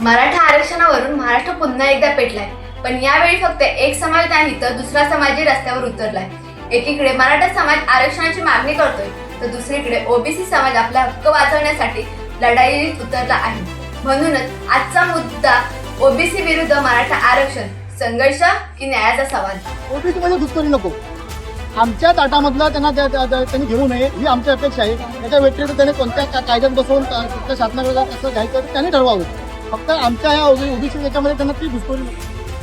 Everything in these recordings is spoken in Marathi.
मराठा आरक्षणावरून महाराष्ट्र पुन्हा एकदा पेटलाय. पण यावेळी फक्त एक समाज नाही तर दुसरा समाजही रस्त्यावर उतरलाय. एकीकडे मराठा समाज आरक्षणाची मागणी करतोय तर दुसरीकडे ओबीसी समाज आपला हक्क वाचवण्यासाठी लढाईत उतरला आहे. म्हणूनच आजचा मुद्दा ओबीसी विरुद्ध मराठा आरक्षण संघर्ष की न्यायाचा सवाल? ओबीसी मध्ये घुसखोरी नको. आमच्या ताटामधला त्यांना त्यांनी घेऊ नये ही आमची अपेक्षा आहे. त्याच्या व्यतिरिक्त त्याने कोणत्या कायद्यात बसवून शासनाकडे कसं घ्यायचं त्यांनी ठरवावं. फक्त आमच्या या ओबीसी याच्यामध्ये त्यांना ती घुसखोरी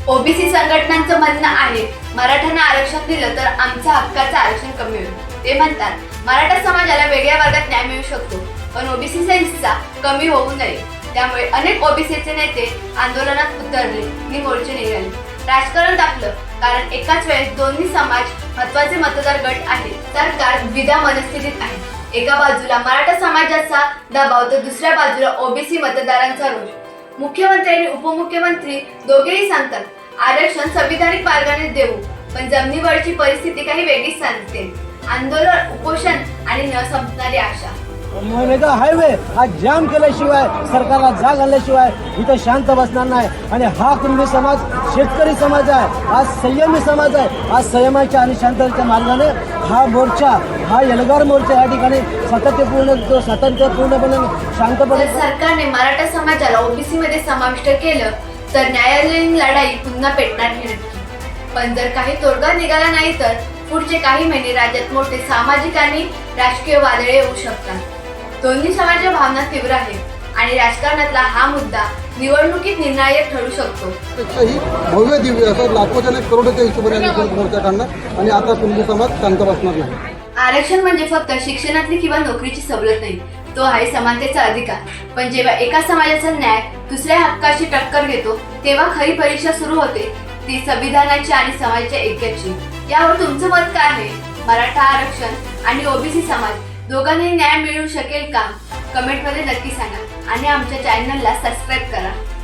ओबीसी संघटनांचं म्हणणं आहे मराठ्यांना आरक्षण दिलं तर आमच्या हक्काचं आरक्षण कमी होईल. ते म्हणतात मराठा समाजाला वेगळ्या वर्गात न्याय मिळू शकतो पण ओबीसीचा हिस्सा कमी होऊ नये. त्यामुळे अनेक ओबीसीचे नेते आंदोलनात उतरले आणि मोर्चे निघाले. राजकारण दाखलं कारण एकाच वेळेस दोन्ही समाज महत्त्वाचे मतदार गट आहेत. सरकार द्विधा मनस्थितीत आहे. एका बाजूला मराठा समाजाचा दबाव तर दुसऱ्या बाजूला ओबीसी मतदारांचा रोष. मुख्यमंत्री आणि उपमुख्यमंत्री दोघेही सांगतात आरक्षण संविधानिक मार्गाने देऊ पण जमिनीवरची परिस्थिती काही वेगळीच सांगते. आंदोलन उपोषण आणि न संपणारी आशा. मेगा हायवे हा जाम केल्याशिवाय सरकारला जाग आल्याशिवाय इथं शांत बसणार नाही. आणि हा कुणबी समाज शेतकरी समाज आहे हा संयमी समाज आहे हा संयमाच्या आणि शांततेच्या मार्गाने हा मोर्चा हा यलगार मोर्चा या ठिकाणी सातत्यपूर्ण सातत्यपूर्णपणे शांतपणे सरकारने मराठा समाजाला ओबीसी मध्ये समाविष्ट केलं तर न्यायालयीन लढाई पुन्हा पेटणार हे पण जर काही तोडगा निघाला नाही तर पुढचे काही महिने राज्यात मोठे सामाजिक आणि राजकीय वादळे येऊ शकतात. दोन्ही समाजाच्या भावना तीव्र आहेत. आणि राजकारणातला हा मुद्दा निवडणुकीत निर्णायक ठरू शकतो. पेक्षाही भव्य दिव्य असं लाखोच्या करोडोच्या हिशोबाने आम्ही मोर्चा काढणार? आणि आता समाज शांत बसणार नाही. आरक्षण म्हणजे फक्त शिक्षणातली किंवा नोकरीची सवलत नाही तो आहे समानतेचा अधिकार. पण जेव्हा एका समाजाचा न्याय दुसऱ्या हक्काशी टक्कर घेतो तेव्हा खरी परीक्षा सुरू होते ती संविधानाची आणि समाजाच्या ऐक्याची. यावर तुमचं मत काय आहे? मराठा आरक्षण आणि ओबीसी समाज दोघांनाही न्याय मिळू शकेल का? कमेंटमध्ये नक्की सांगा. आणि आमच्या चॅनलला सबस्क्राईब करा.